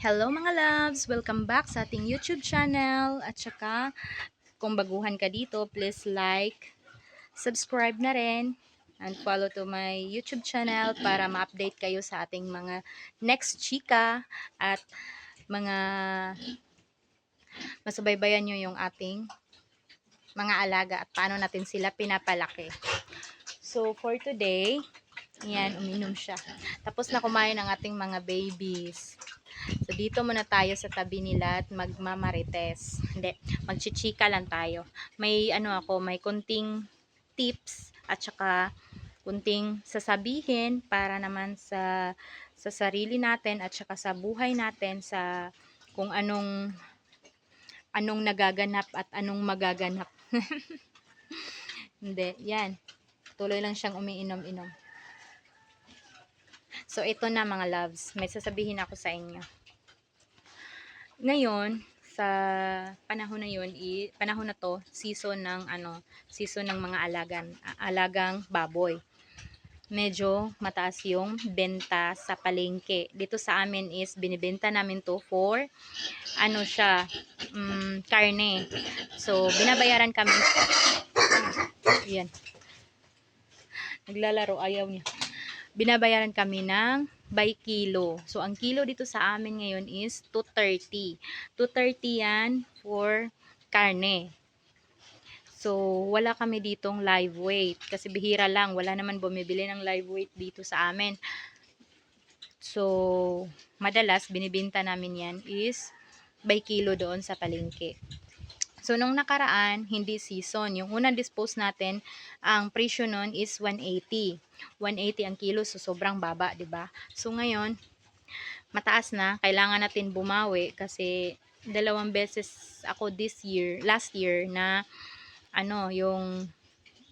Hello mga loves! Welcome back sa ating YouTube channel. At saka, kung baguhan ka dito, please like, subscribe na rin, and follow to my YouTube channel para ma-update kayo sa ating mga next chika at mga masubaybayan nyo yung ating mga alaga at paano natin sila pinapalaki. So, for today, yan, uminom siya. Tapos na kumain ang ating mga babies. So, dito muna tayo sa tabi nila at magmamarites. Hindi, magchichika lang tayo. May, ano ako, may kunting tips at saka kunting sasabihin para naman sa sa sarili natin at saka sa buhay natin sa kung anong anong nagaganap at anong magaganap. Hindi, yan. Tuloy lang siyang umiinom-inom. So, ito na mga loves. May sasabihin ako sa inyo. Ngayon, sa panahon na yun, i, panahon na to, season ng ano, season ng mga alagan, alagang baboy. Medyo mataas yung benta sa palengke. Dito sa amin is binibenta namin to for ano siya, um, karne. So, binabayaran kami. Yan. Naglalaro, ayaw niya binabayaran kami ng by kilo. So, ang kilo dito sa amin ngayon is 230. 230 yan for karne. So, wala kami ditong live weight. Kasi bihira lang. Wala naman bumibili ng live weight dito sa amin. So, madalas, binibinta namin yan is by kilo doon sa palengke. So, nung nakaraan, hindi season. Yung unang dispose natin, ang presyo nun is 180. 180 ang kilo, so sobrang baba, ba? So, ngayon, mataas na. Kailangan natin bumawi kasi dalawang beses ako this year, last year, na ano, yung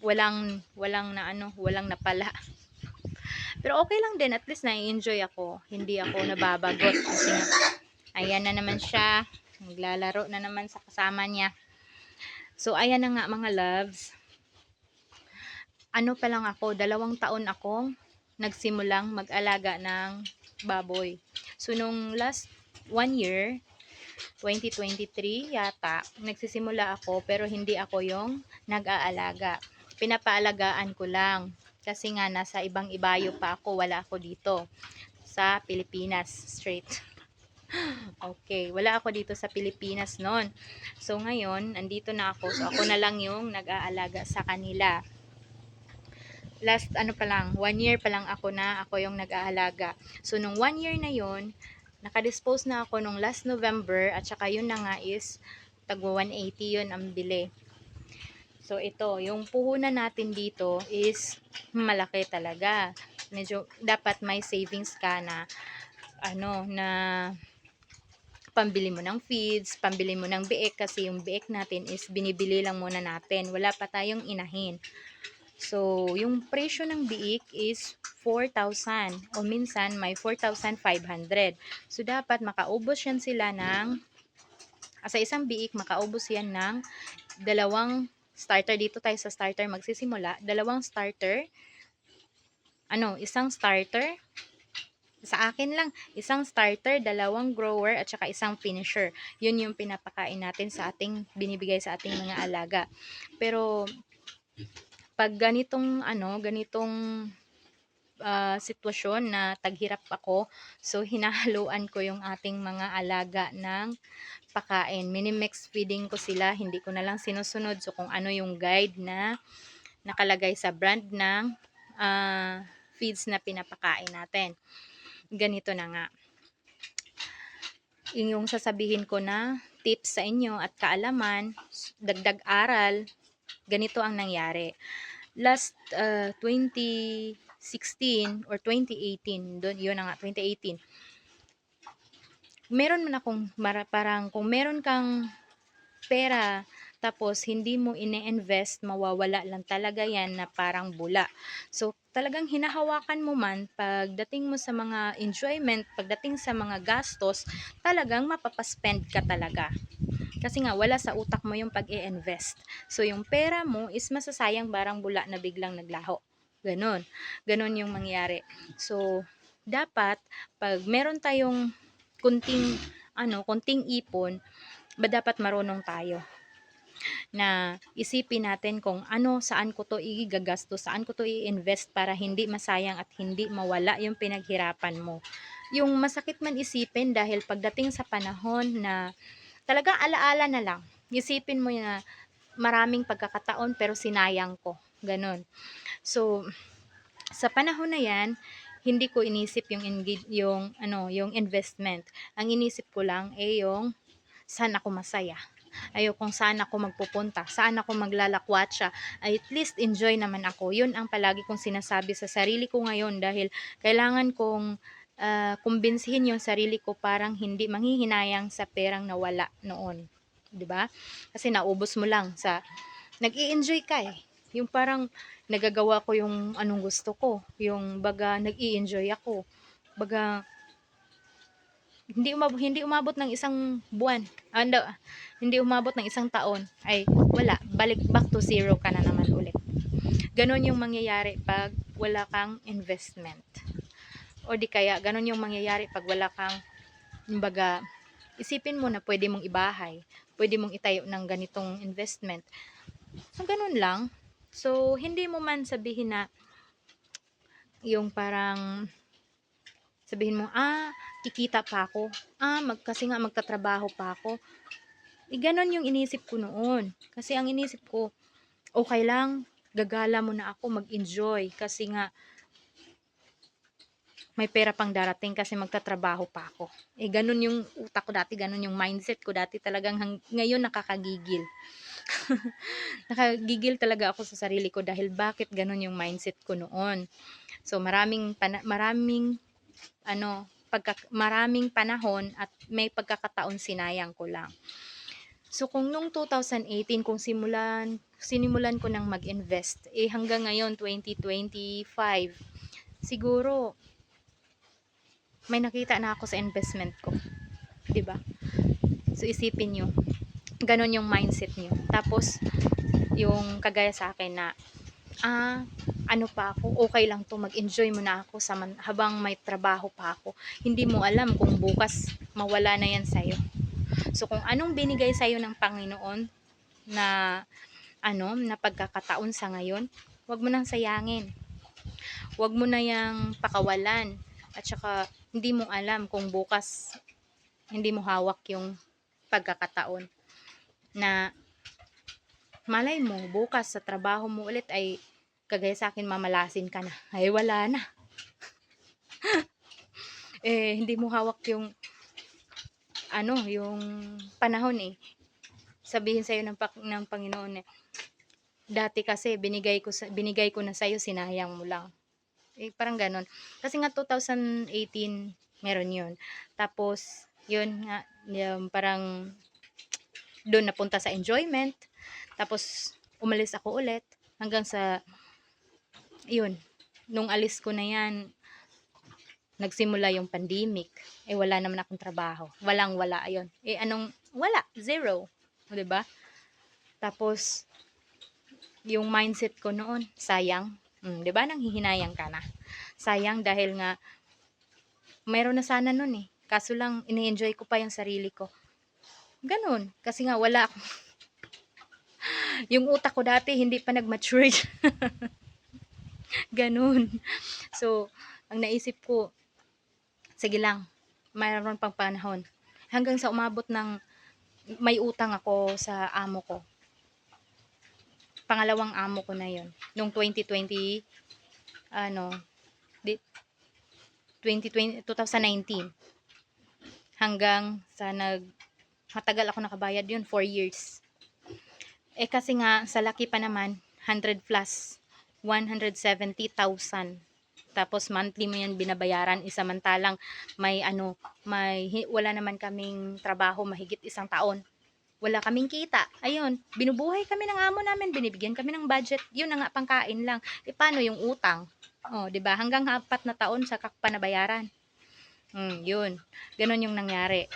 walang, walang na ano, walang napala. Pero okay lang din, at least na-enjoy ako. Hindi ako nababagot kasi ayan na naman siya. Naglalaro na naman sa kasama niya. So, ayan na nga mga loves. Ano pa lang ako, dalawang taon akong nagsimulang mag-alaga ng baboy. So, nung last one year, 2023 yata, nagsisimula ako pero hindi ako yung nag-aalaga. Pinapaalagaan ko lang. Kasi nga nasa ibang ibayo pa ako, wala ako dito sa Pilipinas straight. Okay, wala ako dito sa Pilipinas noon. So ngayon, andito na ako. So ako na lang yung nag-aalaga sa kanila. Last ano pa lang, one year pa lang ako na ako yung nag-aalaga. So nung one year na yon, nakadispose na ako nung last November at saka yun na nga is tagwa 180 yun ang bili. So ito, yung puhunan natin dito is malaki talaga. Medyo dapat may savings ka na ano na pambili mo ng feeds, pambili mo ng biik kasi yung biik natin is binibili lang muna natin. Wala pa tayong inahin. So, yung presyo ng biik is 4,000 o minsan may 4,500. So, dapat makaubos yan sila ng sa isang biik, makaubos yan ng dalawang starter. Dito tayo sa starter magsisimula. Dalawang starter. Ano, isang starter sa akin lang, isang starter, dalawang grower, at saka isang finisher. Yun yung pinapakain natin sa ating, binibigay sa ating mga alaga. Pero, pag ganitong, ano, ganitong uh, sitwasyon na taghirap ako, so hinahaluan ko yung ating mga alaga ng pakain. Minimix feeding ko sila, hindi ko na lang sinusunod. So, kung ano yung guide na nakalagay sa brand ng uh, feeds na pinapakain natin ganito na nga. Yung sasabihin ko na tips sa inyo at kaalaman, dagdag aral, ganito ang nangyari. Last uh, 2016 or 2018, doon yun na nga 2018. Meron man akong parang kung meron kang pera tapos hindi mo ine-invest, mawawala lang talaga yan na parang bula. So, talagang hinahawakan mo man pagdating mo sa mga enjoyment, pagdating sa mga gastos, talagang mapapaspend ka talaga. Kasi nga, wala sa utak mo yung pag-i-invest. So, yung pera mo is masasayang barang bula na biglang naglaho. Ganon. Ganon yung mangyari. So, dapat, pag meron tayong kunting ano, kunting ipon, ba dapat marunong tayo na isipin natin kung ano, saan ko to igagastos, saan ko to i-invest para hindi masayang at hindi mawala yung pinaghirapan mo. Yung masakit man isipin dahil pagdating sa panahon na talagang alaala na lang, isipin mo na maraming pagkakataon pero sinayang ko. Ganon. So, sa panahon na yan, hindi ko inisip yung yung ano, yung investment. Ang inisip ko lang ay yung saan ako masaya. Ayo kung saan ako magpupunta, saan ako maglalakwatsa. At least enjoy naman ako. Yun ang palagi kong sinasabi sa sarili ko ngayon dahil kailangan kong uh, kumbinsihin yung sarili ko parang hindi manghihinayang sa perang nawala noon. 'Di ba? Kasi naubos mo lang sa nag-i-enjoy ka eh. Yung parang nagagawa ko yung anong gusto ko. Yung baga nag-i-enjoy ako. Baga hindi umabot, hindi umabot ng isang buwan. Ando, hindi umabot ng isang taon. Ay, wala. Balik back to zero ka na naman ulit. Ganon yung mangyayari pag wala kang investment. O di kaya, ganon yung mangyayari pag wala kang, baga, isipin mo na pwede mong ibahay. Pwede mong itayo ng ganitong investment. So, ganun lang. So, hindi mo man sabihin na yung parang sabihin mo, ah, kikita pa ako. Ah, mag, kasi nga magtatrabaho pa ako. E, ganon yung inisip ko noon. Kasi ang inisip ko, okay lang, gagala mo na ako, mag-enjoy. Kasi nga, may pera pang darating kasi magtatrabaho pa ako. Eh, ganun yung utak ko dati, ganun yung mindset ko dati talagang hang, ngayon nakakagigil. nakagigil talaga ako sa sarili ko dahil bakit ganun yung mindset ko noon. So, maraming, maraming ano, pagka, maraming panahon at may pagkakataon sinayang ko lang. So kung nung 2018 kung simulan sinimulan ko nang mag-invest eh hanggang ngayon 2025 siguro may nakita na ako sa investment ko. 'Di ba? So isipin niyo, ganon yung mindset niyo. Tapos yung kagaya sa akin na ah, ano pa ako, okay lang to, mag-enjoy muna ako sa man, habang may trabaho pa ako. Hindi mo alam kung bukas mawala na yan sa'yo. So, kung anong binigay sa'yo ng Panginoon na, ano, na pagkakataon sa ngayon, wag mo nang sayangin. Wag mo na yang pakawalan. At saka, hindi mo alam kung bukas hindi mo hawak yung pagkakataon na malay mo bukas sa trabaho mo ulit ay kagaya sa akin mamalasin ka na. Ay wala na. eh hindi mo hawak yung ano, yung panahon eh. Sabihin sa iyo ng, ng Panginoon eh. Dati kasi binigay ko sa binigay ko na sa iyo sinayang mo lang. Eh parang ganun. Kasi nga 2018 meron 'yun. Tapos 'yun nga yung parang doon napunta sa enjoyment. Tapos umalis ako ulit hanggang sa yun, nung alis ko na yan, nagsimula yung pandemic. Eh, wala naman akong trabaho. Walang wala, ayun. Eh, anong, wala, zero. O, diba? Tapos, yung mindset ko noon, sayang. Hmm, 'di ba nang hihinayang ka na. Sayang dahil nga mayroon na sana noon eh. Kaso lang ini-enjoy ko pa yung sarili ko. Ganun, kasi nga wala akong yung utak ko dati hindi pa nag-mature. Ganun. So, ang naisip ko, sige lang, mayroon pang panahon. Hanggang sa umabot ng may utang ako sa amo ko. Pangalawang amo ko na yon Nung 2020, ano, 2020, 2019. Hanggang sa nag, matagal ako nakabayad yun, 4 years. Eh kasi nga, sa laki pa naman, 100 plus 170,000. Tapos monthly mo yan binabayaran isamantalang may ano, may wala naman kaming trabaho mahigit isang taon. Wala kaming kita. Ayun, binubuhay kami ng amo namin, binibigyan kami ng budget. Yun na nga pangkain lang. E paano yung utang? Oh, 'di ba? Hanggang apat na taon sa pa nabayaran. Hmm, yun. Ganon yung nangyari.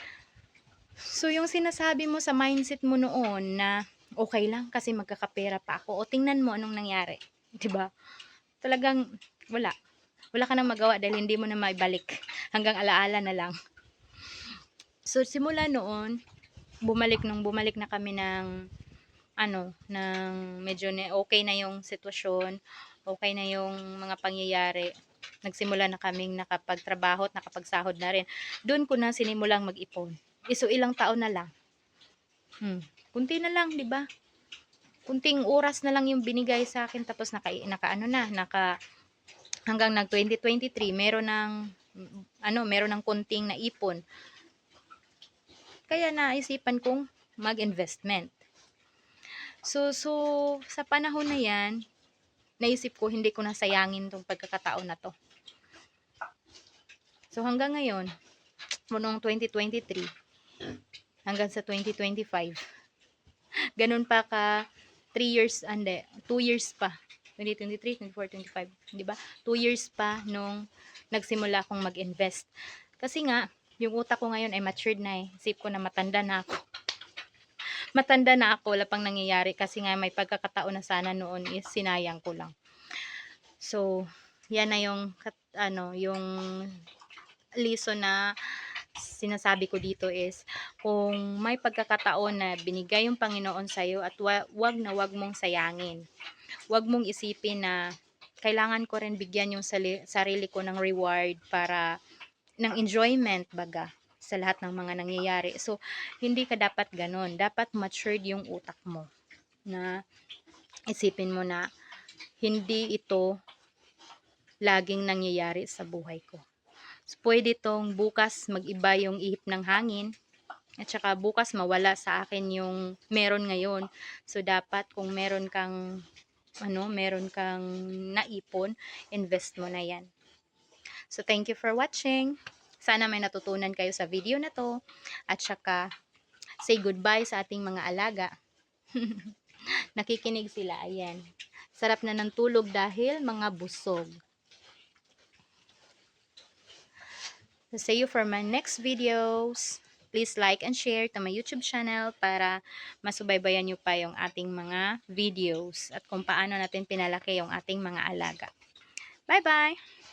So, yung sinasabi mo sa mindset mo noon na okay lang kasi magkakapera pa ako. O tingnan mo anong nangyari. 'Di ba? Talagang wala. Wala ka nang magawa dahil hindi mo na maibalik. Hanggang alaala na lang. So, simula noon, bumalik nung bumalik na kami ng ano, ng medyo na okay na yung sitwasyon, okay na yung mga pangyayari. Nagsimula na kaming nakapagtrabaho at nakapagsahod na rin. Doon ko na sinimulang mag-ipon. Iso ilang taon na lang. Hmm. Kunti na lang, 'di ba? Kunting oras na lang yung binigay sa akin tapos naka, naka ano na, naka hanggang nag 2023 meron ng ano, meron ng kunting naipon. Kaya naisipan kong mag-investment. So, so, sa panahon na yan, naisip ko hindi ko na sayangin tong pagkakataon na to. So, hanggang ngayon, noong 2023, hanggang sa 2025, ganun pa ka, 3 years, ande, 2 years pa, 2023, 24, 25, di ba? 2 years pa nung nagsimula akong mag-invest. Kasi nga, yung utak ko ngayon ay matured na eh. Isip ko na matanda na ako matanda na ako, wala pang nangyayari kasi nga may pagkakataon na sana noon is sinayang ko lang. So, yan na yung ano, yung lesson na sinasabi ko dito is kung may pagkakataon na binigay yung Panginoon sa iyo at wa- wag na wag mong sayangin. Wag mong isipin na kailangan ko rin bigyan yung sarili ko ng reward para ng enjoyment baga sa lahat ng mga nangyayari. So, hindi ka dapat ganun. Dapat matured yung utak mo na isipin mo na hindi ito laging nangyayari sa buhay ko. So, pwede tong bukas mag-iba yung ihip ng hangin at saka bukas mawala sa akin yung meron ngayon. So, dapat kung meron kang ano, meron kang naipon, invest mo na yan. So, thank you for watching. Sana may natutunan kayo sa video na to. At saka, say goodbye sa ating mga alaga. Nakikinig sila, ayan. Sarap na ng tulog dahil mga busog. So, see you for my next videos. Please like and share to my YouTube channel para masubaybayan nyo pa yung ating mga videos at kung paano natin pinalaki yung ating mga alaga. Bye-bye!